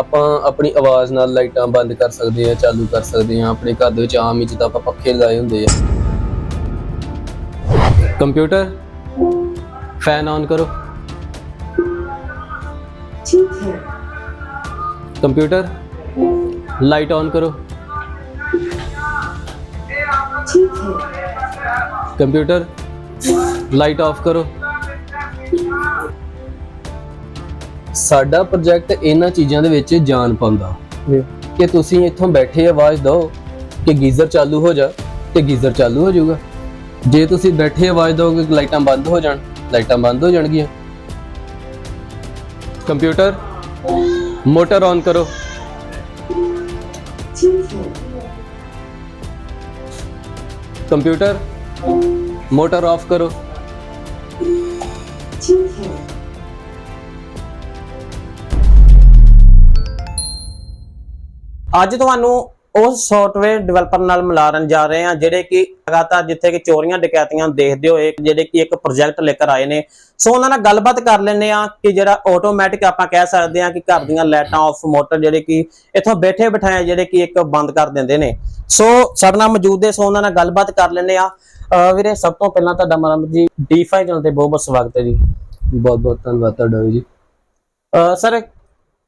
ਆਪਾਂ ਆਪਣੀ ਆਵਾਜ਼ ਨਾਲ ਲਾਈਟਾਂ ਬੰਦ ਕਰ ਸਕਦੇ ਆ ਚਾਲੂ ਕਰ ਸਕਦੇ ਆ ਆਪਣੇ ਘਰ ਦੇ ਵਿੱਚ ਆਮ ਹੀ ਜਿੱਦਾਂ ਆਪਾਂ ਪੱਖੇ ਲਾਏ ਹੁੰਦੇ ਆ। ਕੰਪਿਊਟਰ ਫੈਨ ਆਨ ਕਰੋ। ਠੀਕ ਹੈ। ਕੰਪਿਊਟਰ ਲਾਈਟ ਆਨ ਕਰੋ। ਠੀਕ ਹੈ। ਕੰਪਿਊਟਰ ਲਾਈਟ ਆਫ ਕਰੋ। ਸਾਡਾ ਪ੍ਰੋਜੈਕਟ ਇਹਨਾਂ ਚੀਜ਼ਾਂ ਦੇ ਵਿੱਚ ਜਾਣ ਪਾਉਂਦਾ। ਕਿ ਤੁਸੀਂ ਇੱਥੋਂ ਬੈਠੇ ਆਵਾਜ਼ ਦਿਓ ਕਿ ਗੀਜ਼ਰ ਚਾਲੂ ਹੋ ਜਾ ਤੇ ਗੀਜ਼ਰ ਚਾਲੂ ਹੋ ਜਾਊਗਾ। ਜੇ ਤੁਸੀਂ ਬੈਠੇ ਆਵਾਜ਼ ਦਿਓਗੇ ਕਿ ਲਾਈਟਾਂ ਬੰਦ ਹੋ ਜਾਣ ਲਾਈਟਾਂ ਬੰਦ ਹੋ ਜਾਣਗੀਆਂ। ਕੰਪਿਊਟਰ ਮੋਟਰ ਔਨ ਕਰੋ। ਕੰਪਿਊਟਰ ਮੋਟਰ ਆਫ ਕਰੋ। ਅੱਜ ਤੁਹਾਨੂੰ ਉਸ ਸੌਫਟਵੇਅਰ ਡਿਵੈਲਪਰ ਨਾਲ ਮਿਲਾਰਨ ਜਾ ਰਹੇ ਹਾਂ ਜਿਹੜੇ ਕਿ ਲਗਾਤਾਰ ਜਿੱਥੇ ਕਿ ਚੋਰੀਆਂ ਡਕੈਤੀਆਂ ਦੇਖਦੇ ਹੋਏ ਜਿਹੜੇ ਕਿ ਇੱਕ ਪ੍ਰੋਜੈਕਟ ਲੈ ਕੇ ਆਏ ਨੇ। ਸੋ ਉਹਨਾਂ ਨਾਲ ਗੱਲਬਾਤ ਕਰ ਲੈਂਦੇ ਆ ਕਿ ਜਿਹੜਾ ਆਟੋਮੈਟਿਕ ਆਪਾਂ ਕਹਿ ਸਕਦੇ ਆ ਕਿ ਘਰ ਦੀਆਂ ਲਾਈਟਾਂ ਆਫ ਮੋਟਰ ਜਿਹੜੇ ਕਿ ਇੱਥੋਂ ਬੈਠੇ ਬਿਠਾਏ ਜਿਹੜੇ ਕਿ ਇੱਕ ਬੰਦ ਕਰ ਦਿੰਦੇ ਨੇ। ਸੋ ਸਾਡੇ ਨਾਲ ਮੌਜੂਦ ਹੈ ਸੋ ਉਹਨਾਂ ਨਾਲ ਗੱਲਬਾਤ ਕਰ ਲੈਂਦੇ ਆ ਵੀਰੇ ਸਭ ਤੋਂ ਪਹਿਲਾਂ ਤੁਹਾਡਾ ਮਰਮ ਜੀ ਡੀ5 ਚੈਨਲ ਤੇ ਬਹੁਤ ਬਹੁਤ ਸਵਾਗਤ ਹੈ ਜੀ। ਬਹੁਤ ਬਹੁਤ ਧੰਨਵਾਦ ਤੁਹਾਡਾ ਜੀ। ਸਰ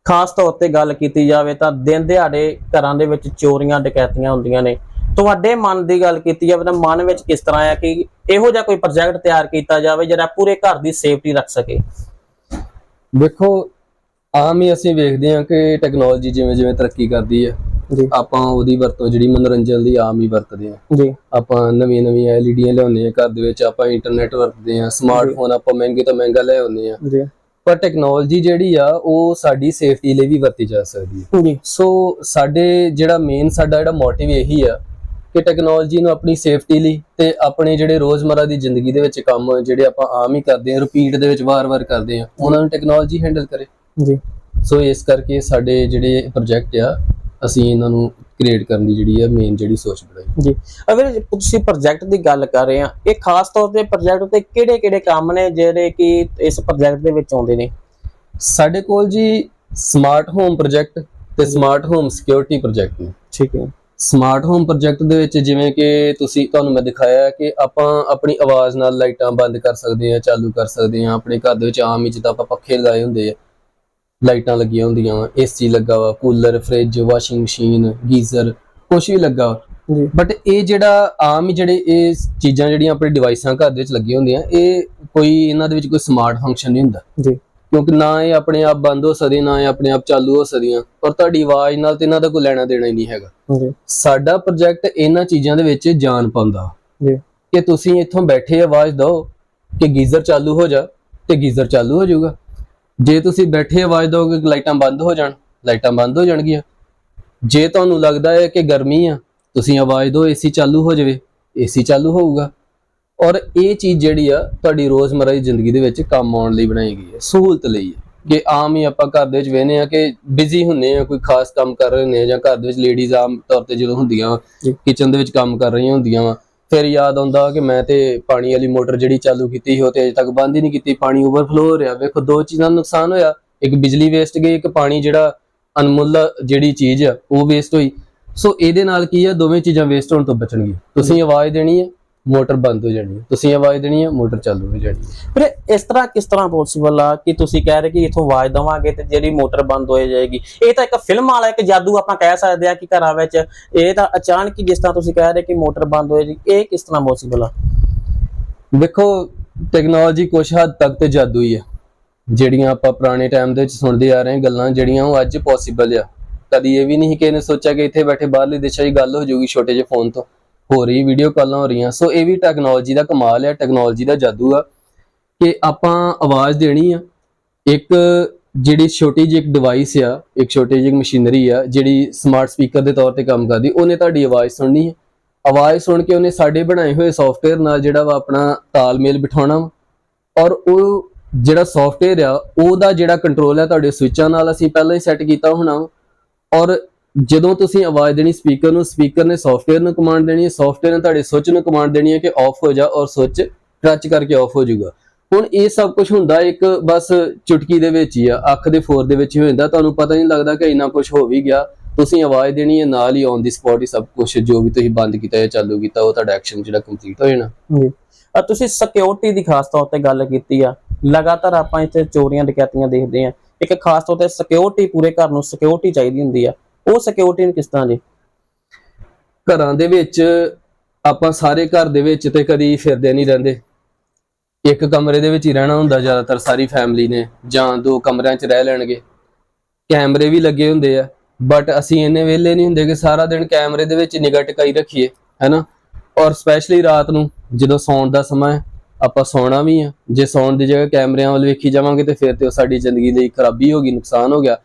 ਖਾਸ ਤੌਰ ਤੇ ਗੱਲ ਕੀਤੀ ਜਾਵੇ ਤਾਂ ਦਿਨ ਦਿਹਾੜੇ ਘਰਾਂ ਦੇ ਵਿੱਚ ਚੋਰੀਆਂ ਡਕੈਤੀਆਂ ਹੁੰਦੀਆਂ ਨੇ। ਤੁਹਾਡੇ ਮਨ ਦੀ ਗੱਲ ਕੀਤੀ ਜਾਵੇ ਤਾਂ ਮਨ ਵਿੱਚ ਕਿਸ ਤਰ੍ਹਾਂ ਆ ਕਿ ਇਹੋ ਜਿਹਾ ਕੋਈ ਪ੍ਰੋਜੈਕਟ ਤਿਆਰ ਕੀਤਾ ਜਾਵੇ ਜਿਹੜਾ ਪੂਰੇ ਘਰ ਦੀ ਸੇਫਟੀ ਰੱਖ ਸਕੇ? ਵੇਖੋ ਆਮ ਹੀ ਅਸੀਂ ਵੇਖਦੇ ਹਾਂ ਕਿ ਟੈਕਨੋਲੋਜੀ ਜਿਵੇਂ ਜਿਵੇਂ ਤਰੱਕੀ ਕਰਦੀ ਹੈ ਆਪਾਂ ਉਹਦੀ ਵਰਤੋਂ ਜਿਹੜੀ ਮਨੋਰੰਜਨ ਦੀ ਆਮ ਹੀ ਵਰਤਦੇ ਹਾਂ। ਜੀ। ਆਪਾਂ ਨਵੀਆਂ ਨਵੀਆਂ ਐਲਈਡੀਆਂ ਲਿਆਉਂਦੇ ਹਾਂ ਘਰ ਦੇ ਵਿੱਚ ਆਪਾਂ ਇੰਟਰਨੈਟ ਵਰਤਦੇ ਹਾਂ ਸਮਾਰਟਫੋਨ ਆਪਾਂ ਮਹਿੰਗੇ ਤੋਂ ਮਹਿੰਗਾ ਲੈ ਆਉਂਦੇ ਹਾਂ। ਜੀ। ਪਰ ਟੈਕਨੋਲੋਜੀ ਜਿਹੜੀ ਆ ਉਹ ਸਾਡੀ ਸੇਫਟੀ ਲਈ ਵੀ ਵਰਤੀ ਜਾ ਸਕਦੀ ਹੈ ਜੀ ਸੋ ਸਾਡੇ ਜਿਹੜਾ ਮੇਨ ਸਾਡਾ ਜਿਹੜਾ ਮੋਟਿਵ ਇਹੀ ਆ ਕਿ ਟੈਕਨੋਲੋਜੀ ਨੂੰ ਆਪਣੀ ਸੇਫਟੀ ਲਈ ਤੇ ਆਪਣੇ ਜਿਹੜੇ ਰੋਜ਼ਮਰਾ ਦੀ ਜ਼ਿੰਦਗੀ ਦੇ ਵਿੱਚ ਕੰਮ ਜਿਹੜੇ ਆਪਾਂ ਆਮ ਹੀ ਕਰਦੇ ਹਾਂ ਰਿਪੀਟ ਦੇ ਵਿੱਚ ਵਾਰ-ਵਾਰ ਕਰਦੇ ਹਾਂ ਉਹਨਾਂ ਨੂੰ ਟੈਕਨੋਲੋਜੀ ਹੈਂਡਲ ਕਰੇ। ਜੀ। ਸੋ ਇਸ ਕਰਕੇ ਸਾਡੇ ਜਿਹੜੇ ਪ੍ਰੋਜੈਕਟ ਆ ਅਸੀਂ ਇਹਨਾਂ ਨੂੰ ਕ੍ਰੀਏਟ ਕਰਨ ਦੀ ਜਿਹੜੀ ਆ ਮੇਨ ਜਿਹੜੀ ਸੋਚ ਬਣਾਈ। ਜੀ। ਅਗਰ ਤੁਸੀਂ ਪ੍ਰੋਜੈਕਟ ਦੀ ਗੱਲ ਕਰ ਰਹੇ ਆ ਇਹ ਖਾਸ ਤੌਰ ਤੇ ਪ੍ਰੋਜੈਕਟ ਤੇ ਕਿਹੜੇ ਕਿਹੜੇ ਕੰਮ ਨੇ ਜਿਹੜੇ ਕਿ ਇਸ ਪ੍ਰੋਜੈਕਟ ਦੇ ਵਿੱਚ ਆਉਂਦੇ ਨੇ? ਸਾਡੇ ਕੋਲ ਜੀ ਸਮਾਰਟ ਹੋਮ ਪ੍ਰੋਜੈਕਟ ਤੇ ਸਮਾਰਟ ਹੋਮ ਸਿਕਿਉਰਿਟੀ ਪ੍ਰੋਜੈਕਟ ਨੇ। ਠੀਕ ਹੈ। ਸਮਾਰਟ ਹੋਮ ਪ੍ਰੋਜੈਕਟ ਦੇ ਵਿੱਚ ਜਿਵੇਂ ਕਿ ਤੁਸੀਂ ਤੁਹਾਨੂੰ ਮੈਂ ਦਿਖਾਇਆ ਕਿ ਆਪਾਂ ਆਪਣੀ ਆਵਾਜ਼ ਨਾਲ ਲਾਈਟਾਂ ਬੰਦ ਕਰ ਸਕਦੇ ਹਾਂ ਚਾਲੂ ਕਰ ਸਕਦੇ ਹਾਂ। ਆਪਣੇ ਘਰ ਦੇ ਵਿੱਚ ਆਮ ਹੀ ਜਿੱਦਾਂ ਆਪਾਂ ਪੱਖੇ ਲਗਾਏ ਹੁੰਦੇ ਆ ਲਾਈਟਾਂ ਲੱਗੀਆਂ ਹੁੰਦੀਆਂ ਵਾ ਏਸੀ ਲੱਗਾ ਵਾ cooler fridge washing machine geyser ਕੁਝ ਵੀ ਲੱਗਾ ਵਾ। ਜੀ। ਬਟ ਇਹ ਜਿਹੜਾ ਆਮ ਹੀ ਜਿਹੜੇ ਇਹ ਚੀਜ਼ਾਂ ਜਿਹੜੀਆਂ ਆਪਣੇ ਡਿਵਾਈਸਾਂ ਘਰ ਦੇ ਵਿੱਚ ਲੱਗੀਆਂ ਹੁੰਦੀਆਂ ਇਹ ਕੋਈ ਇਹਨਾਂ ਦੇ ਵਿੱਚ ਕੋਈ ਸਮਾਰਟ ਫੰਕਸ਼ਨ ਨਹੀਂ ਹੁੰਦਾ। ਜੀ। ਕਿਉਂਕਿ ਨਾ ਇਹ ਆਪਣੇ ਆਪ ਬੰਦ ਹੋ ਸਕਦੀਆਂ ਨਾ ਇਹ ਆਪਣੇ ਆਪ ਚਾਲੂ ਹੋ ਸਕਦੀਆਂ ਪਰ ਤੁਹਾਡੀ ਆਵਾਜ਼ ਨਾਲ ਤੇ ਇਹਨਾਂ ਦਾ ਕੋਈ ਲੈਣਾ ਦੇਣਾ ਹੀ ਨਹੀਂ ਹੈਗਾ। ਜੀ। ਸਾਡਾ ਪ੍ਰੋਜੈਕਟ ਇਹਨਾਂ ਚੀਜ਼ਾਂ ਦੇ ਵਿੱਚ ਜਾਨ ਪਾਉਂਦਾ। ਜੀ। ਕਿ ਤੁਸੀਂ ਇੱਥੋਂ ਬੈਠੇ ਆਵਾਜ਼ ਦਿਓ ਕਿ ਗੀਜ਼ਰ ਚਾਲੂ ਹੋ ਜਾ ਤੇ ਗੀਜ਼ਰ ਚਾਲੂ ਹੋ ਜਾਊਗਾ। ਜੇ ਤੁਸੀਂ ਬੈਠੇ ਆਵਾਜ਼ ਦਿਓਗੇ ਕਿ ਲਾਈਟਾਂ ਬੰਦ ਹੋ ਜਾਣ ਲਾਈਟਾਂ ਬੰਦ ਹੋ ਜਾਣਗੀਆਂ। ਜੇ ਤੁਹਾਨੂੰ ਲੱਗਦਾ ਹੈ ਕਿ ਗਰਮੀ ਆ ਤੁਸੀਂ ਆਵਾਜ਼ ਦਿਓ ਏਸੀ ਚਾਲੂ ਹੋ ਜਾਵੇ ਏਸੀ ਚਾਲੂ ਹੋਊਗਾ। ਔਰ ਇਹ ਚੀਜ਼ ਜਿਹੜੀ ਆ ਤੁਹਾਡੀ ਰੋਜ਼ਮਰਾ ਦੀ ਜ਼ਿੰਦਗੀ ਦੇ ਵਿੱਚ ਕੰਮ ਆਉਣ ਲਈ ਬਣਾਈ ਗਈ ਹੈ ਸਹੂਲਤ ਲਈ ਕਿ ਆਮ ਹੀ ਆਪਾਂ ਘਰ ਦੇ ਵਿੱਚ ਵੇਨੇ ਆ ਕਿ ਬਿਜ਼ੀ ਹੁੰਨੇ ਆ ਕੋਈ ਖਾਸ ਕੰਮ ਕਰ ਰਹੇ ਨੇ ਜਾਂ ਘਰ ਦੇ ਵਿੱਚ ਲੇਡੀਜ਼ ਆਮ ਤੌਰ ਤੇ ਜਦੋਂ ਹੁੰਦੀਆਂ। ਕਿਚਨ ਦੇ ਵਿੱਚ ਕੰਮ ਕਰ ਰਹੀਆਂ ਹੁੰਦੀਆਂ ਵਾ ਫਿਰ ਯਾਦ ਆਉਂਦਾ ਕਿ ਮੈਂ ਤੇ ਪਾਣੀ ਵਾਲੀ ਮੋਟਰ ਜਿਹੜੀ ਚਾਲੂ ਕੀਤੀ ਸੀ, ਉਹ ਤੇ ਅਜੇ ਤੱਕ ਬੰਦ ਹੀ ਨਹੀਂ ਕੀਤੀ, ਪਾਣੀ ਓਵਰਫਲੋ ਹੋ ਰਿਹਾ। ਵੇਖੋ, ਦੋ ਚੀਜ਼ਾਂ ਦਾ ਨੁਕਸਾਨ ਹੋਇਆ। ਇੱਕ ਬਿਜਲੀ ਵੇਸਟ ਗਈ, ਇੱਕ ਪਾਣੀ ਜਿਹੜਾ ਅਨਮੁੱਲ ਜਿਹੜੀ ਚੀਜ਼ ਆ, ਉਹ ਵੇਸਟ ਹੋਈ। ਸੋ ਇਹਦੇ ਨਾਲ ਕੀ ਆ, ਦੋਵੇਂ ਚੀਜ਼ਾਂ ਵੇਸਟ ਹੋਣ ਤੋਂ ਬਚਣਗੀਆਂ। ਤੁਸੀਂ ਆਵਾਜ਼ ਦੇਣੀ ਹੈ ਮੋਟਰ ਬੰਦ ਹੋ ਜਾਣੀ ਹੈ। ਤੁਸੀਂ ਆਵਾਜ਼ ਦੇਣੀ ਹੈ ਮੋਟਰ ਚਾਲੂ ਹੋ ਜਾਣੀ ਹੈ। ਫਿਰ ਇਸ ਤਰ੍ਹਾਂ ਕਿਸ ਤਰ੍ਹਾਂ ਪੋਸੀਬਲ ਆ ਕਿ ਤੁਸੀਂ ਕਹਿ ਰਹੇ ਕਿ ਇਥੋਂ ਆਵਾਜ਼ ਦਵਾਂਗੇ ਤੇ ਜਿਹੜੀ ਮੋਟਰ ਬੰਦ ਹੋ ਜਾਏਗੀ? ਇਹ ਤਾਂ ਇੱਕ ਫਿਲਮ ਵਾਲਾ ਇੱਕ ਜਾਦੂ ਆਪਾਂ ਕਹਿ ਸਕਦੇ ਆ ਕਿ ਘਰਾਂ ਵਿੱਚ। ਇਹ ਤਾਂ ਅਚਾਨਕ ਹੀ ਜਿਸ ਤਰ੍ਹਾਂ ਤੁਸੀਂ ਕਹਿ ਰਹੇ ਕਿ ਮੋਟਰ ਬੰਦ ਹੋ ਜਾਏਗੀ ਇਹ ਕਿਸ ਤਰ੍ਹਾਂ ਪੋਸੀਬਲ ਆ? ਵੇਖੋ ਟੈਕਨੋਲੋਜੀ ਕੁਛ ਹੱਦ ਤੱਕ ਤੇ ਜਾਦੂ ਹੀ ਹੈ ਜਿਹੜੀਆਂ ਆਪਾਂ ਪੁਰਾਣੇ ਟਾਈਮ ਦੇ ਵਿੱਚ ਸੁਣਦੇ ਆ ਰਹੇ ਗੱਲਾਂ ਜਿਹੜੀਆਂ ਉਹ ਅੱਜ ਪੋਸੀਬਲ ਆ। ਕਦੀ ਇਹ ਵੀ ਨਹੀਂ ਕਿ ਇਹਨੇ ਸੋਚਿਆ ਕਿ ਇੱਥੇ ਬੈਠੇ ਬਾਹਰਲੇ ਦੇਸ਼ਾਂ 'ਚ ਗੱਲ ਹੋ ਜਾਊਗੀ ਛੋਟੇ ਜਿਹੇ ਫੋਨ ਤੋਂ। ਹੋ ਰਹੀ ਵੀਡੀਓ ਕਾਲਾਂ ਹੋ ਰਹੀਆਂ। ਸੋ ਇਹ ਵੀ ਟੈਕਨੋਲੋਜੀ ਦਾ ਕਮਾਲ ਹੈ ਟੈਕਨੋਲੋਜੀ ਦਾ ਜਾਦੂ ਆ ਕਿ ਆਪਾਂ ਆਵਾਜ਼ ਦੇਣੀ ਆ। ਇੱਕ ਜਿਹੜੀ ਛੋਟੀ ਜਿਹੀ ਇੱਕ ਡਿਵਾਈਸ ਆ, ਇੱਕ ਛੋਟੀ ਜਿਹੀ ਮਸ਼ੀਨਰੀ ਆ, ਜਿਹੜੀ ਸਮਾਰਟ ਸਪੀਕਰ ਦੇ ਤੌਰ ਤੇ ਕੰਮ ਕਰਦੀ, ਉਹਨੇ ਤੁਹਾਡੀ ਆਵਾਜ਼ ਸੁਣਨੀ ਹੈ ਆਵਾਜ਼ ਸੁਣ ਕੇ ਉਹਨੇ ਸਾਡੇ ਬਣਾਏ ਹੋਏ ਸੌਫਟਵੇਅਰ ਨਾਲ ਜਿਹੜਾ ਵਾ ਆਪਣਾ ਤਾਲਮੇਲ ਬਿਠਾਉਣਾ ਵਾ। ਔਰ ਉਹ ਜਿਹੜਾ ਸੌਫਟਵੇਅਰ ਆ, ਉਹਦਾ ਜਿਹੜਾ ਕੰਟਰੋਲ ਹੈ ਤੁਹਾਡੇ ਸਵਿੱਚਾਂ ਨਾਲ ਅਸੀਂ ਪਹਿਲਾਂ ਹੀ ਸੈੱਟ ਕੀਤਾ ਹੋਣਾ ਵਾ। ਔਰ ਜਦੋਂ ਤੁਸੀਂ ਆਵਾਜ਼ ਦੇਣੀ ਸਪੀਕਰ ਨੂੰ ਸਪੀਕਰ ਨੇ ਸੌਫਟਵੇਅਰ ਨੂੰ ਕਮਾਂਡ ਦੇਣੀ ਹੈ ਸੌਫਟਵੇਅਰ ਨੇ ਤੁਹਾਡੇ ਸੁੱਚ ਨੂੰ ਕਮਾਂਡ ਦੇਣੀ ਹੈ ਕਿ ਆਫ ਹੋ ਜਾ ਔਰ ਸੁੱਚ ਟੱਚ ਕਰਕੇ ਆਫ ਹੋ ਜਾਊਗਾ। ਹੁਣ ਇਹ ਸਭ ਕੁਝ ਹੁੰਦਾ ਇੱਕ ਬਸ ਚੁਟਕੀ ਦੇ ਵਿੱਚ ਹੀ ਆ, ਅੱਖ ਦੇ ਫੋਰ ਦੇ ਵਿੱਚ ਹੀ ਹੋ ਤੁਹਾਨੂੰ ਪਤਾ ਨਹੀਂ ਲੱਗਦਾ ਕਿ ਇੰਨਾ ਕੁਝ ਹੋ ਵੀ ਗਿਆ। ਤੁਸੀਂ ਆਵਾਜ਼ ਦੇਣੀ ਹੈ, ਨਾਲ ਹੀ ਔਨ ਦੀ ਸਪੌਟ ਹੀ ਸਭ ਕੁਝ ਜੋ ਵੀ ਤੁਸੀਂ ਬੰਦ ਕੀਤਾ ਜਾਂ ਚਾਲੂ ਕੀਤਾ, ਉਹ ਤੁਹਾਡਾ ਐਕਸ਼ਨ ਜਿਹੜਾ ਕੰਪਲੀਟ ਹੋ ਜਾਣਾ। ਜੀ। ਤੁਸੀਂ ਸਿਕਿਉਰਿਟੀ ਦੀ ਖਾਸ ਤੌਰ ਤੇ ਗੱਲ ਕੀਤੀ ਆ। ਲਗਾਤਾਰ ਆਪਾਂ ਇੱਥੇ ਚੋਰੀਆਂ, ਡਕੈਤੀਆਂ ਦੇਖਦੇ ਆ। ਇੱਕ ਖਾਸ ਤੌਰ ਤੇ ਸਿਕਿਉਰਿਟੀ ਪੂਰੇ ਘਰ ਨੂੰ ਸਿਕਿਉਰਿਟੀ ਚਾਹੀਦੀ ਹੁੰਦੀ ਆ। ਉਹ ਸਿਕਿਉਰਿਟੀ ਨੂੰ ਕਿਸ ਤਰ੍ਹਾਂ ਜੀ ਘਰਾਂ ਦੇ ਵਿੱਚ ਆਪਾਂ ਸਾਰੇ ਘਰ ਦੇ ਵਿੱਚ ਤੇ ਕਦੀ ਫਿਰਦੇ ਨਹੀਂ ਰਹਿੰਦੇ। ਇੱਕ ਕਮਰੇ ਦੇ ਵਿੱਚ ਹੀ ਰਹਿਣਾ ਹੁੰਦਾ ਜ਼ਿਆਦਾਤਰ ਸਾਰੀ ਫੈਮਿਲੀ ਨੇ ਜਾਂ ਦੋ ਕਮਰਿਆਂ 'ਚ ਰਹਿ ਲੈਣਗੇ। ਕੈਮਰੇ ਵੀ ਲੱਗੇ ਹੁੰਦੇ ਆ ਬਟ ਅਸੀਂ ਇੰਨੇ ਵਿਹਲੇ ਨਹੀਂ ਹੁੰਦੇ ਕਿ ਸਾਰਾ ਦਿਨ ਕੈਮਰੇ ਦੇ ਵਿੱਚ ਨਿਗਾਹ ਟਿਕਾਈ ਰੱਖੀਏ, ਹੈਨਾ? ਔਰ ਸਪੈਸ਼ਲੀ ਰਾਤ ਨੂੰ ਜਦੋਂ ਸੌਣ ਦਾ ਸਮਾਂ ਹੈ, ਆਪਾਂ ਸੌਣਾ ਵੀ ਆ। ਜੇ ਸੌਣ ਦੀ ਜਗ੍ਹਾ ਕੈਮਰਿਆਂ ਵੱਲ ਵੇਖੀ ਜਾਵਾਂਗੇ ਤੇ ਫਿਰ ਤੇ ਉਹ ਸਾਡੀ ਜ਼ਿੰਦਗੀ ਲਈ ਖਰਾਬੀ ਹੋ ਗਈ, ਨੁਕਸਾਨ ਹੋ ਗਿਆ।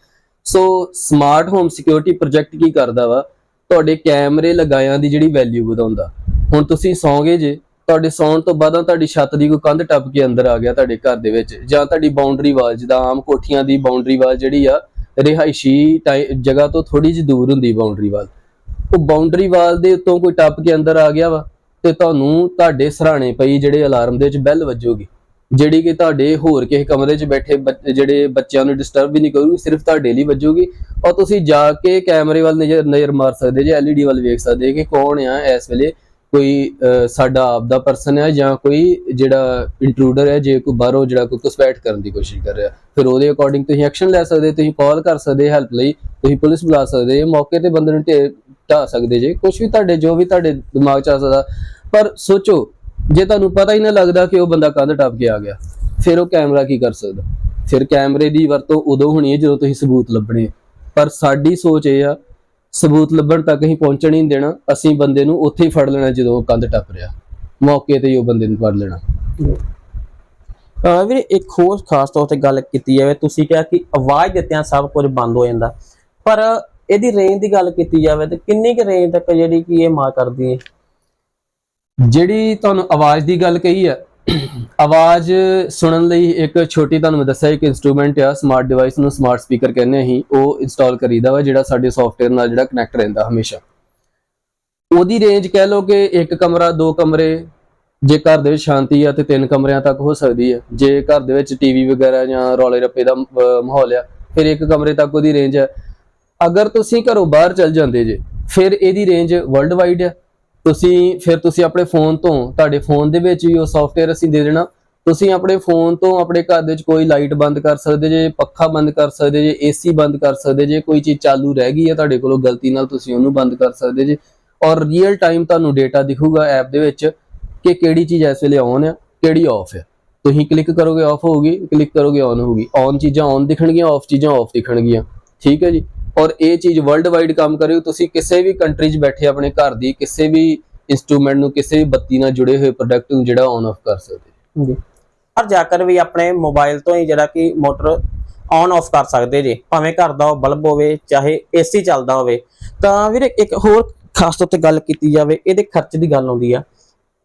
So smart home security project ਕੀ ਕਰਦਾ ਵਾ? ਤੁਹਾਡੇ ਕੈਮਰੇ ਲਗਾਇਆਂ ਦੀ ਜਿਹੜੀ ਵੈਲਿਊ ਵਧਾਉਂਦਾ। ਹੁਣ ਤੁਸੀਂ ਸੌਂਗੇ ਜੇ, ਤੁਹਾਡੇ ਸੌਣ ਤੋਂ ਬਾਅਦ ਤੁਹਾਡੀ ਛੱਤ ਦੀ ਕੋਈ ਕੰਧ ਟੱਪ ਕੇ ਅੰਦਰ ਆ ਗਿਆ ਤੁਹਾਡੇ ਘਰ ਦੇ ਵਿੱਚ, ਜਾਂ ਤੁਹਾਡੀ ਬਾਉਂਡਰੀ ਵਾਲ ਜਿੱਦਾਂ ਆਮ ਕੋਠੀਆਂ ਦੀ ਬਾਉਂਡਰੀ ਵਾਲ ਜਿਹੜੀ ਆ, ਰਿਹਾਇਸ਼ੀ ਟਾਈ- ਜਗ੍ਹਾ ਤੋਂ ਥੋੜੀ ਜਿਹੀ ਦੂਰ ਹੁੰਦੀ ਬਾਉਂਡਰੀ ਵਾਲ ਉਹ ਬਾਉਂਡਰੀ ਵਾਲ ਦੇ ਉੱਤੋਂ ਕੋਈ ਟੱਪ ਕੇ ਅੰਦਰ ਆ ਗਿਆ ਵਾ, ਤੇ ਤੁਹਾਨੂੰ ਤੁਹਾਡੇ ਸਰਾਣੇ ਪਈ ਜਿਹੜੇ ਅਲਾਰਮ ਦੇ ਵਿੱਚ ਬੈਲ ਵੱਜੂਗੀ। ਜਿਹੜੀ ਕਿ ਤੁਹਾਡੇ ਹੋਰ ਕਿਸੇ ਕਮਰੇ 'ਚ ਬੈਠੇ ਬੱਚ- ਜਿਹੜੇ ਬੱਚਿਆਂ ਨੂੰ ਡਿਸਟਰਬ ਵੀ ਨਹੀਂ ਕਰੂਗੀ, ਸਿਰਫ ਤੁਹਾਡੇ ਲਈ ਵੱਜੂਗੀ ਔਰ ਤੁਸੀਂ ਜਾ ਕੇ ਕੈਮਰੇ ਵੱਲ ਨਜ਼ਰ ਨਜ਼ਰ ਮਾਰ ਸਕਦੇ ਜੇ ਐਲਈਡੀ ਵੱਲ ਵੇਖ ਸਕਦੇ ਕਿ ਕੌਣ ਆ ਇਸ ਵੇਲੇ ਕੋਈ ਸਾਡਾ ਆਪ ਦਾ ਪਰਸਨ ਹੈ ਜਾਂ ਕੋਈ ਜਿਹੜਾ ਇੰਟਰੂਡਰ ਹੈ ਜੇ ਕੋਈ ਬਾਹਰੋਂ ਜਿਹੜਾ ਕੋਈ ਘੁਸਪੈਠ ਕਰਨ ਦੀ ਕੋਸ਼ਿਸ਼ ਕਰ ਰਿਹਾ। ਫਿਰ ਉਹਦੇ ਅਕੋਰਡਿੰਗ ਤੁਸੀਂ ਐਕਸ਼ਨ ਲੈ ਸਕਦੇ, ਤੁਸੀਂ ਕਾਲ ਕਰ ਸਕਦੇ ਹੈਲਪ ਲਈ ਤੁਸੀਂ ਪੁਲਿਸ ਬੁਲਾ ਸਕਦੇ, ਮੌਕੇ ਤੇ ਬੰਦੇ ਨੂੰ ਢੇ- ਢਾਹ ਸਕਦੇ ਜੇ ਕੁਝ ਵੀ ਤੁਹਾਡੇ, ਜੋ ਵੀ ਤੁਹਾਡੇ ਦਿਮਾਗ 'ਚ ਆ ਸਕਦਾ। ਪਰ ਸੋਚੋ ਜੇ ਤੁਹਾਨੂੰ ਪਤਾ ਹੀ ਨਾ ਲੱਗਦਾ ਕਿ ਉਹ ਬੰਦਾ ਕੰਧ ਟੱਪ ਕੇ ਆ ਗਿਆ, ਫਿਰ ਉਹ ਕੈਮਰਾ ਕੀ ਕਰ ਸਕਦਾ? ਫਿਰ ਕੈਮਰੇ ਦੀ ਵਰਤੋਂ ਉਦੋਂ ਹੋਣੀ ਹੈ ਜਦੋਂ ਤੁਸੀਂ ਸਬੂਤ ਲੱਭਣੇ ਪਰ ਸਾਡੀ ਸੋਚ ਇਹ ਆ, ਸਬੂਤ ਲੱਭਣ ਤੱਕ ਅਸੀਂ ਪਹੁੰਚਣ ਹੀ ਦੇਣਾ, ਅਸੀਂ ਬੰਦੇ ਨੂੰ ਉੱਥੇ ਹੀ ਫੜ ਲੈਣਾ ਜਦੋਂ ਉਹ ਕੰਧ ਟੱਪ ਰਿਹਾ। ਮੌਕੇ ਤੇ ਹੀ ਉਹ ਬੰਦੇ ਨੂੰ ਫੜ ਲੈਣਾ। ਅਹ ਵੀਰੇ, ਇੱਕ ਹੋਰ ਖਾਸ ਤੌਰ ਤੇ ਗੱਲ ਕੀਤੀ ਜਾਵੇ, ਤੁਸੀਂ ਕਿਹਾ ਕਿ ਆਵਾਜ਼ ਦਿੱਤਿਆਂ ਸਭ ਕੁਝ ਬੰਦ ਹੋ ਜਾਂਦਾ। ਪਰ ਇਹਦੀ ਰੇਂਜ ਦੀ ਗੱਲ ਕੀਤੀ ਜਾਵੇ ਤੇ ਕਿੰਨੀ ਕੁ ਰੇਂਜ ਤੱਕ ਜਿਹੜੀ ਕਿ ਇਹ ਮਾਰ ਕਰਦੀ ਹੈ? ਜਿਹੜੀ ਤੁਹਾਨੂੰ ਆਵਾਜ਼ ਦੀ ਗੱਲ ਕਹੀ ਹੈ ਆਵਾਜ਼ ਸੁਣਨ ਲਈ ਇੱਕ ਛੋਟੀ ਤੁਹਾਨੂੰ ਮੈਂ ਦੱਸਿਆ, ਇੱਕ ਇਨਸਟਰੂਮੈਂਟ ਆ ਸਮਾਰਟ ਡਿਵਾਈਸ ਨੂੰ ਸਮਾਰਟ ਸਪੀਕਰ ਕਹਿੰਦੇ ਅਸੀਂ, ਉਹ ਇੰਸਟਾਲ ਕਰੀਦਾ ਵਾ, ਜਿਹੜਾ ਸਾਡੇ ਸੌਫਟਵੇਅਰ ਨਾਲ ਜਿਹੜਾ ਕਨੈਕਟ ਰਹਿੰਦਾ ਹਮੇਸ਼ਾ। ਉਹਦੀ ਰੇਂਜ ਕਹਿ ਲਓ ਕਿ ਇੱਕ ਕਮਰਾ, ਦੋ ਕਮਰੇ, ਜੇ ਘਰ ਦੇ ਵਿੱਚ ਸ਼ਾਂਤੀ ਆ ਤੇ ਤਿੰਨ ਕਮਰਿਆਂ ਤੱਕ ਹੋ ਸਕਦੀ ਹੈ ਜੇ ਘਰ ਦੇ ਵਿੱਚ ਟੀਵੀ ਵਗੈਰਾ ਜਾਂ ਰੌਲੇ ਰੱਪੇ ਦਾ ਮਾਹੌਲ ਆ, ਫਿਰ ਇੱਕ ਕਮਰੇ ਤੱਕ ਉਹਦੀ ਰੇਂਜ ਹੈ ਅਗਰ ਤੁਸੀਂ ਘਰੋਂ ਬਾਹਰ ਚਲ ਜਾਂਦੇ ਜੇ, ਫਿਰ ਇਹਦੀ ਰੇਂਜ ਵਰਲਡ ਵਾਈਡ ਹੈ ਤੁਸੀਂ ਫਿਰ ਤੁਸੀਂ ਆਪਣੇ ਫੋਨ ਤੋਂ, ਤੁਹਾਡੇ ਫੋਨ ਦੇ ਵਿੱਚ ਵੀ ਉਹ ਸੌਫਟਵੇਅਰ ਅਸੀਂ ਦੇ ਦੇਣਾ। ਤੁਸੀਂ ਆਪਣੇ ਫੋਨ ਤੋਂ ਆਪਣੇ ਘਰ ਦੇ ਵਿੱਚ ਕੋਈ ਲਾਈਟ ਬੰਦ ਕਰ ਸਕਦੇ ਜੇ, ਪੱਖਾ ਬੰਦ ਕਰ ਸਕਦੇ ਜੇ ਏਸੀ ਬੰਦ ਕਰ ਸਕਦੇ ਜੇ, ਕੋਈ ਚੀਜ਼ ਚਾਲੂ ਰਹਿ ਗਈ ਹੈ ਤੁਹਾਡੇ ਕੋਲੋਂ, ਗਲਤੀ ਨਾਲ ਤੁਸੀਂ ਉਹਨੂੰ ਬੰਦ ਕਰ ਸਕਦੇ ਜੇ। ਔਰ ਰੀਅਲ ਟਾਈਮ ਤੁਹਾਨੂੰ ਡੇਟਾ ਦਿਖੂਗਾ ਐਪ ਦੇ ਵਿੱਚ ਕਿ ਕਿਹੜੀ ਚੀਜ਼ ਇਸ ਵੇਲੇ ਔਨ ਹੈ, ਕਿਹੜੀ ਆਫ ਹੈ। ਤੁਸੀਂ ਕਲਿੱਕ ਕਰੋਗੇ ਆਫ ਹੋਊਗੀ ਕਲਿੱਕ ਕਰੋਗੇ ਔਨ ਹੋਊਗੀ। ਔਨ ਚੀਜ਼ਾਂ ਔਨ ਦਿਖਣਗੀਆਂ ਆਫ ਚੀਜ਼ਾਂ ਆਫ ਦਿਖਣਗੀਆਂ। ਠੀਕ ਹੈ ਜੀ? ਔਰ ਇਹ ਚੀਜ਼ ਵਰਲਡ ਵਾਈਡ ਕੰਮ ਕਰਿਓ ਤੁਸੀਂ ਕਿਸੇ ਵੀ ਕੰਟਰੀ 'ਚ ਬੈਠੇ ਆਪਣੇ ਘਰ ਦੀ ਕਿਸੇ ਵੀ ਇਨਸਟਰੂਮੈਂਟ ਨੂੰ ਕਿਸੇ ਵੀ ਬੱਤੀ ਨਾਲ ਜੁੜੇ ਹੋਏ ਪ੍ਰੋਡਕਟ ਨੂੰ ਜਿਹੜਾ ਔਨ ਆਫ ਕਰ ਸਕਦੇ। ਜੀ। ਪਰ ਜਾਕਰ ਵੀ ਆਪਣੇ ਮੋਬਾਈਲ ਤੋਂ ਹੀ ਜਿਹੜਾ ਕਿ ਮੋਟਰ ਔਨ ਆਫ ਕਰ ਸਕਦੇ ਜੇ ਭਾਵੇਂ ਘਰ ਦਾ ਉਹ ਬਲਬ ਹੋਵੇ ਚਾਹੇ ਏਸੀ ਚੱਲਦਾ ਹੋਵੇ ਤਾਂ ਵੀਰੇ ਇੱਕ ਹੋਰ ਖਾਸ ਤੌਰ ਤੇ ਗੱਲ ਕੀਤੀ ਜਾਵੇ ਇਹਦੇ ਖਰਚ ਦੀ ਗੱਲ ਆਉਂਦੀ ਆ।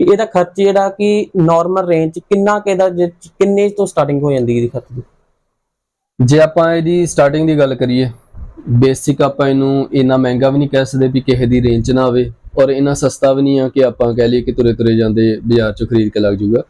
ਕਿ ਇਹਦਾ ਖਰਚ ਜਿਹੜਾ ਕਿ ਨਾਰਮਲ ਰੇਂਜ ਕਿੰਨਾ ਕਿ ਜੇ- ਕਿੰਨੇ ਤੋਂ ਸਟਾਰਟਿੰਗ ਹੋ ਜਾਂਦੀ ਇਹਦੀ ਖਰਚ ਦੀ? ਜੇ ਆਪਾਂ ਇਹਦੀ ਸਟਾਰਟਿੰਗ ਦੀ ਗੱਲ ਕਰੀਏ ਬੇਸਿਕ ਆਪਾਂ ਇਹਨੂੰ ਇੰਨਾ ਮਹਿੰਗਾ ਵੀ ਨਹੀਂ ਕਹਿ ਸਕਦੇ ਵੀ ਕਿਸੇ ਦੀ ਰੇਂਜ 'ਚ ਨਾ ਹੋਵੇ ਔਰ ਇੰਨਾ ਸਸਤਾ ਵੀ ਨਹੀਂ ਆ ਕਿ ਆਪਾਂ ਕਹਿ ਲਈਏ ਕਿ ਤੁਰੇ ਤੁਰੇ ਜਾਂਦੇ ਬਾਜ਼ਾਰ 'ਚੋਂ ਖਰੀਦ ਕੇ ਲੱਗ ਜਾਊਗਾ।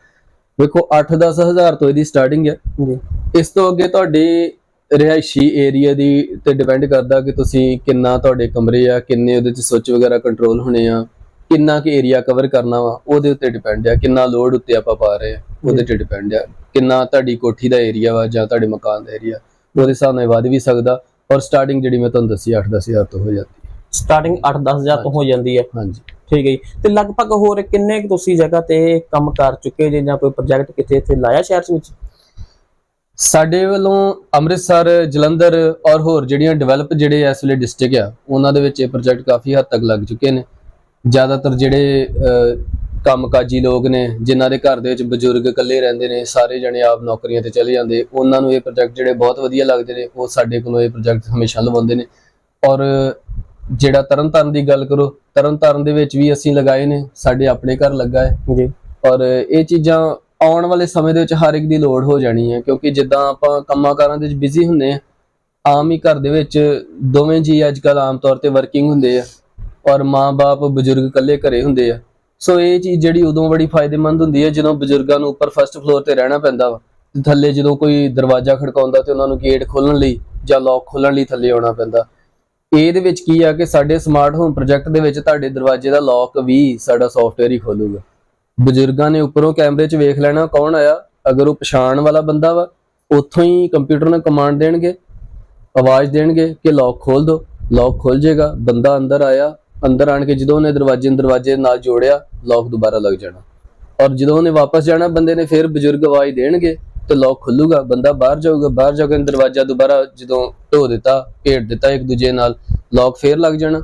ਵੇਖੋ 8-10 ਹਜ਼ਾਰ ਤੋਂ ਇਹਦੀ ਸਟਾਰਟਿੰਗ ਹੈ। ਜੀ। ਇਸ ਤੋਂ ਅੱਗੇ ਤੁਹਾਡੇ ਰਿਹਾਇਸ਼ੀ ਏਰੀਆ ਦੀ ਤੇ ਡਿਪੈਂਡ ਕਰਦਾ ਕਿ ਤੁਸੀਂ ਕਿੰਨਾ ਤੁਹਾਡੇ ਕਮਰੇ ਆ ਕਿੰਨੇ ਉਹਦੇ 'ਚ ਸੁੱਚ ਵਗੈਰਾ ਕੰਟਰੋਲ ਹੋਣੇ ਆ ਕਿੰਨਾ ਕਿ ਏਰੀਆ ਕਵਰ ਕਰਨਾ ਵਾ ਉਹਦੇ ਉੱਤੇ ਡਿਪੈਂਡ ਆ ਕਿੰਨਾ ਲੋਡ ਉੱਤੇ ਆਪਾਂ ਪਾ ਰਹੇ ਆ ਉਹਦੇ ਤੇ ਡਿਪੈਂਡ ਆ। ਕਿੰਨਾ ਤੁਹਾਡੀ ਕੋਠੀ ਦਾ ਏਰੀਆ ਵਾ ਜਾਂ ਤੁਹਾਡੇ ਮਕਾਨ ਦਾ ਏਰੀਆ ਉਹਦੇ ਹਿਸਾਬ ਨਾਲ ਵੱਧ ਵੀ ਸਕਦਾ। ਔਰ ਸਟਾਰਟਿੰਗ ਜਿਹੜੀ ਮੈਂ ਤੁਹਾਨੂੰ ਦੱਸੀ 8-10 ਹਜ਼ਾਰ ਤੋਂ ਹੋ ਜਾਂਦੀ ਹੈ। ਸਟਾਰਟਿੰਗ 8-10 ਹਜ਼ਾਰ ਤੋਂ ਹੋ ਜਾਂਦੀ ਹੈ। ਹਾਂਜੀ। ਠੀਕ ਹੈ ਜੀ। ਤੇ ਲਗਭਗ ਹੋਰ ਕਿੰਨੇ ਕੁ ਤੁਸੀਂ ਜਗ੍ਹਾ ਤੇ ਕੰਮ ਕਰ ਚੁੱਕੇ ਜੇ ਜਾਂ ਕੋਈ ਪ੍ਰੋਜੈਕਟ ਕਿਤੇ ਇੱਥੇ ਲਾਇਆ ਸ਼ਹਿਰ ਵਿੱਚ? ਸਾਡੇ ਵੱਲੋਂ ਅੰਮ੍ਰਿਤਸਰ ਜਲੰਧਰ ਔਰ ਹੋਰ ਜਿਹੜੀਆਂ ਡਿਵੈਲਪ ਜਿਹੜੇ ਇਸ ਵੇਲੇ ਡਿਸਟ੍ਰਿਕਟ ਆ ਉਹਨਾਂ ਦੇ ਵਿੱਚ ਇਹ ਪ੍ਰੋਜੈਕਟ ਕਾਫੀ ਹੱਦ ਤੱਕ ਲੱਗ ਚੁੱਕੇ ਨੇ। ਜ਼ਿਆਦਾਤਰ ਜਿਹੜੇ ਕੰਮਕਾਜੀ ਲੋਕ ਨੇ ਜਿਨ੍ਹਾਂ ਦੇ ਘਰ ਦੇ ਵਿੱਚ ਬਜ਼ੁਰਗ ਇਕੱਲੇ ਰਹਿੰਦੇ ਨੇ ਸਾਰੇ ਜਣੇ ਆਪ ਨੌਕਰੀਆਂ ਤੇ ਚਲੇ ਜਾਂਦੇ। ਉਹਨਾਂ ਨੂੰ ਇਹ ਪ੍ਰੋਜੈਕਟ ਜਿਹੜੇ ਬਹੁਤ ਵਧੀਆ ਲੱਗਦੇ ਨੇ ਉਹ ਸਾਡੇ ਕੋਲੋਂ ਇਹ ਪ੍ਰੋਜੈਕਟ ਹਮੇਸ਼ਾ ਲਵਾਉਂਦੇ ਨੇ। ਔਰ ਜਿਹੜਾ ਤਰਨਤਾਰਨ ਦੀ ਗੱਲ ਕਰੋ ਤਰਨਤਾਰਨ ਦੇ ਵਿੱਚ ਵੀ ਅਸੀਂ ਲਗਾਏ ਨੇ ਸਾਡੇ ਆਪਣੇ ਘਰ ਲੱਗਾ ਹੈ। ਜੀ। ਔਰ ਇਹ ਚੀਜ਼ਾਂ ਆਉਣ ਵਾਲੇ ਸਮੇਂ ਦੇ ਵਿੱਚ ਹਰ ਇੱਕ ਦੀ ਲੋੜ ਹੋ ਜਾਣੀ ਹੈ ਕਿਉਂਕਿ ਜਿੱਦਾਂ ਆਪਾਂ ਕੰਮਾਂ ਕਾਰਾਂ ਦੇ ਵਿੱਚ ਬਿਜ਼ੀ ਹੁੰਨੇ ਆ ਆਮ ਹੀ ਘਰ ਦੇ ਵਿੱਚ ਦੋਵੇਂ ਜੀ ਅੱਜ ਕੱਲ ਆਮ ਤੌਰ ਤੇ ਵਰਕਿੰਗ ਹੁੰਦੇ ਆ। ਔਰ ਮਾਂ-ਬਾਪ ਬਜ਼ੁਰਗ ਇਕੱਲੇ ਘਰੇ ਹੁੰਦੇ ਆ। ਸੋ ਇਹ ਚੀਜ਼ ਜਿਹੜੀ ਉਦੋਂ ਬੜੀ ਫਾਇਦੇਮੰਦ ਹੁੰਦੀ ਹੈ, ਜਦੋਂ ਬਜ਼ੁਰਗਾਂ ਨੂੰ ਉੱਪਰ ਫਸਟ ਫਲੋਰ ਤੇ ਰਹਿਣਾ ਪੈਂਦਾ ਵਾ। ਤੇ ਥੱਲੇ ਜਦੋਂ ਕੋਈ ਦਰਵਾਜ਼ਾ ਖੜਕਾਉਂਦਾ ਤੇ ਉਹਨਾਂ ਨੂੰ ਗੇਟ ਖੋਲਣ ਲਈ ਜਾਂ ਲੌਕ ਖੋਲਣ ਲਈ ਥੱਲੇ ਆਉਣਾ ਪੈਂਦਾ। ਇਹਦੇ ਵਿੱਚ ਕੀ ਆ ਕਿ ਸਾਡੇ ਸਮਾਰਟ ਹੋਮ ਪ੍ਰੋਜੈਕਟ ਦੇ ਵਿੱਚ ਤੁਹਾਡੇ ਦਰਵਾਜ਼ੇ ਦਾ ਲੌਕ ਵੀ ਸਾਡਾ ਸੌਫਟਵੇਅਰ ਹੀ ਖੋਲੂਗਾ। ਬਜ਼ੁਰਗਾਂ ਨੇ ਉੱਪਰੋਂ ਕੈਮਰੇ 'ਚ ਵੇਖ ਲੈਣਾ ਕੌਣ ਆਇਆ। ਅਗਰ ਉਹ ਪਛਾਣ ਵਾਲਾ ਬੰਦਾ ਵਾ, ਉੱਥੋਂ ਹੀ ਕੰਪਿਊਟਰ ਨੂੰ ਕਮਾਂਡ ਦੇਣਗੇ, ਆਵਾਜ਼ ਦੇਣਗੇ ਕਿ ਲੌਕ ਖੋਲ ਦਿਓ ਲੌਕ ਖੁੱਲ ਜਾਏਗਾ ਬੰਦਾ ਅੰਦਰ ਆਇਆ ਅੰਦਰ ਆਣ ਕੇ ਜਦੋਂ ਉਹਨੇ ਦਰਵਾਜ਼ੇ ਨੂੰ ਦਰਵਾਜ਼ੇ ਨਾਲ ਜੋੜਿਆ ਲੌਕ ਦੁਬਾਰਾ ਲੱਗ ਜਾਣਾ। ਔਰ ਜਦੋਂ ਉਹਨੇ ਵਾਪਸ ਜਾਣਾ ਬੰਦੇ ਨੇ ਫਿਰ ਬਜ਼ੁਰਗ ਆਵਾਜ਼ ਦੇਣਗੇ ਤੇ ਲੌਕ ਖੁੱਲੂਗਾ। ਬੰਦਾ ਬਾਹਰ ਜਾਊਗਾ ਬਾਹਰ ਜਾ ਕੇ ਦਰਵਾਜ਼ਾ ਦੁਬਾਰਾ ਜਦੋਂ ਢੋ ਦਿੱਤਾ ਘੇੜ ਦਿੱਤਾ ਇੱਕ ਦੂਜੇ ਨਾਲ ਲੌਕ ਫੇਰ ਲੱਗ ਜਾਣਾ।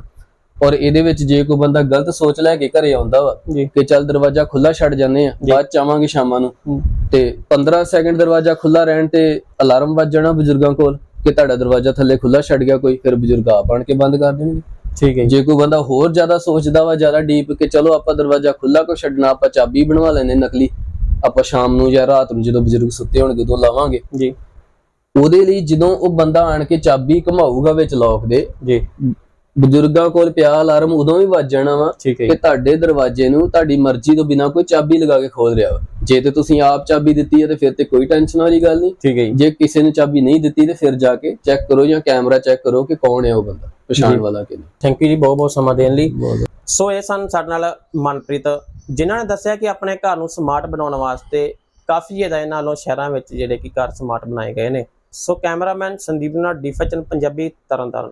ਔਰ ਇਹਦੇ ਵਿੱਚ ਜੇ ਕੋਈ ਬੰਦਾ ਗਲਤ ਸੋਚ ਲੈ ਕੇ ਘਰੇ ਆਉਂਦਾ ਵਾ ਕਿ ਚੱਲ ਦਰਵਾਜ਼ਾ ਖੁੱਲਾ ਛੱਡ ਜਾਂਦੇ ਆ ਬਾਅਦ ਚ ਆਵਾਂਗੇ ਸ਼ਾਮਾਂ ਨੂੰ। ਤੇ 15 ਸੈਕਿੰਡ ਦਰਵਾਜ਼ਾ ਖੁੱਲਾ ਰਹਿਣ ਤੇ ਅਲਾਰਮ ਵੱਜ ਜਾਣਾ ਬਜ਼ੁਰਗਾਂ ਕੋਲ ਕਿ ਤੁਹਾਡਾ ਦਰਵਾਜ਼ਾ ਥੱਲੇ ਖੁੱਲਾ ਛੱਡ ਗਿਆ ਕੋਈ ਫਿਰ ਬਜ਼ੁਰਗ ਆਪ ਆਣ ਕੇ ਬੰਦ ਕਰ ਦੇਣਗੇ। ਠੀਕ ਹੈ ਜੀ। ਕੋਈ ਬੰਦਾ ਹੋਰ ਜ਼ਿਆਦਾ ਸੋਚਦਾ ਵਾ ਜ਼ਿਆਦਾ ਡੀਪ ਕਿ ਚਲੋ ਆਪਾਂ ਦਰਵਾਜ਼ਾ ਖੁੱਲਾ ਕੋ ਛੱਡਣਾ ਆਪਾਂ ਚਾਬੀ ਬਣਵਾ ਲੈਨੇ ਨਕਲੀ ਆਪਾਂ ਸ਼ਾਮ ਨੂੰ ਜਾਂ ਰਾਤ ਨੂੰ ਜਦੋਂ ਬਜ਼ੁਰਗ ਸੁੱਤੇ ਹੋਣਗੇ ਉਦੋਂ ਲਾਵਾਂਗੇ। ਜੀ। ਉਹਦੇ ਲਈ ਜਦੋਂ ਉਹ ਬੰਦਾ ਆਣ ਕੇ ਚਾਬੀ ਘਮਾਊਗਾ ਵਿੱਚ ਲੌਕ ਦੇ ਜੀ। ਬਜ਼ੁਰਗਾਂ ਕੋਲ ਪਿਆ ਅਲਾਰਮ ਉਦੋਂ ਵੀ ਵੱਜ ਜਾਣਾ ਵਾ ਠੀਕ ਹੈ ਕਿ ਤੁਹਾਡੇ ਦਰਵਾਜ਼ੇ ਨੂੰ ਤੁਹਾਡੀ ਮਰਜ਼ੀ ਤੋਂ ਬਿਨਾ ਕੋਈ ਚਾਬੀ ਲਗਾ ਕੇ ਖੋਲ ਰਿਹਾ ਵਾ। ਜੇ ਤੇ ਤੁਸੀਂ ਆਪ ਚਾਬੀ ਦਿੱਤੀ ਹੈ ਤੇ ਫਿਰ ਤੇ ਕੋਈ ਟੈਨਸ਼ਨ ਵਾਲੀ ਗੱਲ ਨਹੀਂ। ਠੀਕ ਹੈ ਜੀ। ਕਿਸੇ ਨੇ ਚਾਬੀ ਨਹੀਂ ਦਿੱਤੀ ਤੇ ਫਿਰ ਜਾ ਕੇ ਚੈੱਕ ਕਰੋ ਜਾਂ ਕੈਮਰਾ ਚੈੱਕ ਕਰੋ ਕਿ ਕੌਣ ਹੈ ਉਹ ਬੰਦਾ ਪਛਾਣ। ਵਾਲਾ ਕਿ ਨਹੀਂ। ਥੈਂਕ ਯੂ ਜੀ ਬਹੁਤ ਬਹੁਤ ਸਮਾਂ ਦੇਣ ਲਈ। ਸੋ ਇਹ ਸਨ ਸਾਡੇ ਨਾਲ ਮਨਪ੍ਰੀਤ ਜਿਨ੍ਹਾਂ ਨੇ ਦੱਸਿਆ ਕਿ ਆਪਣੇ ਘਰ ਨੂੰ ਸਮਾਰਟ ਬਣਾਉਣ ਵਾਸਤੇ ਕਾਫੀ ਜ਼ਿਆਦਾ ਇਹਨਾਂ ਨਾਲੋਂ ਸ਼ਹਿਰਾਂ ਵਿੱਚ ਜਿਹੜੇ ਕਿ ਘਰ ਸਮਾਰਟ ਬਣਾਏ ਗਏ ਨੇ। ਸੋ ਕੈਮਰਾਮੈਨ ਸੰਦੀਪ ਨਾਲ ਡੀਫੈਚਨ ਪੰਜਾਬੀ ਤਰਨਤਾਰਨ।